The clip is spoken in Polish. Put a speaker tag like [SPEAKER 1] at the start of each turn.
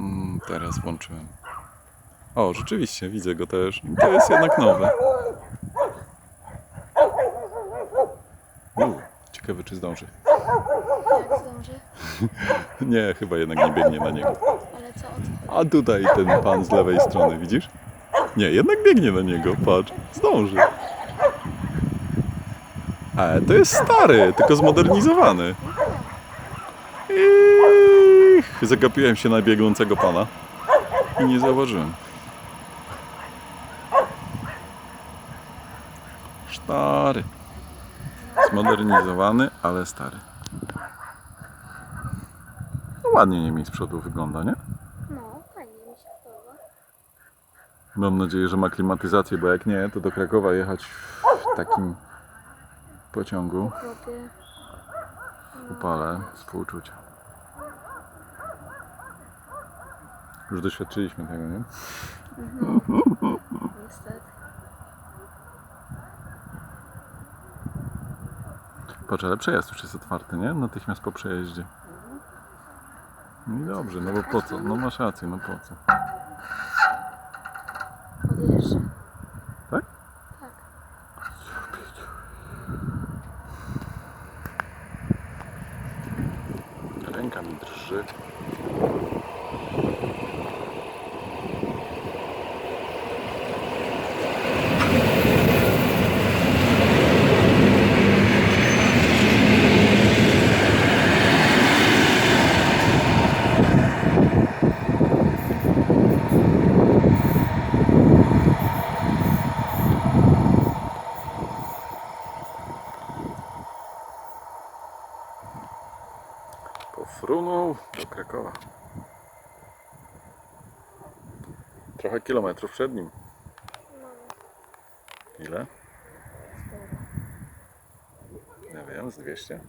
[SPEAKER 1] Mm, teraz włączyłem. O, rzeczywiście, widzę go też. To jest jednak nowe. U, ciekawe, czy zdąży.
[SPEAKER 2] Zdąży?
[SPEAKER 1] Nie, chyba jednak nie biegnie na niego.
[SPEAKER 2] Ale co od...
[SPEAKER 1] A tutaj ten pan z lewej strony, widzisz? Nie, jednak biegnie na niego, patrz, zdąży. E, to jest stary, tylko zmodernizowany. Ich, zagapiłem się na biegnącego pana i nie zauważyłem. Stary. Zmodernizowany, ale stary. No ładnie Niemiec z przodu wygląda, nie?
[SPEAKER 2] No, fajnie mi się podoba.
[SPEAKER 1] Mam nadzieję, że ma klimatyzację, bo jak nie, to do Krakowa jechać w takim pociągu upale współczucia. Już doświadczyliśmy tego, nie?
[SPEAKER 2] niestety.
[SPEAKER 1] Patrz, ale przejazd już jest otwarty, nie? Natychmiast po przejeździe. No i dobrze, no bo po co? No masz rację, no po co?
[SPEAKER 2] Odjeżdża.
[SPEAKER 1] Tak?
[SPEAKER 2] Tak.
[SPEAKER 1] Ręka mi drży. Pofrunął do Krakowa. Trochę kilometrów przed nim.
[SPEAKER 2] No,
[SPEAKER 1] Ile? Nie wiem, z 200.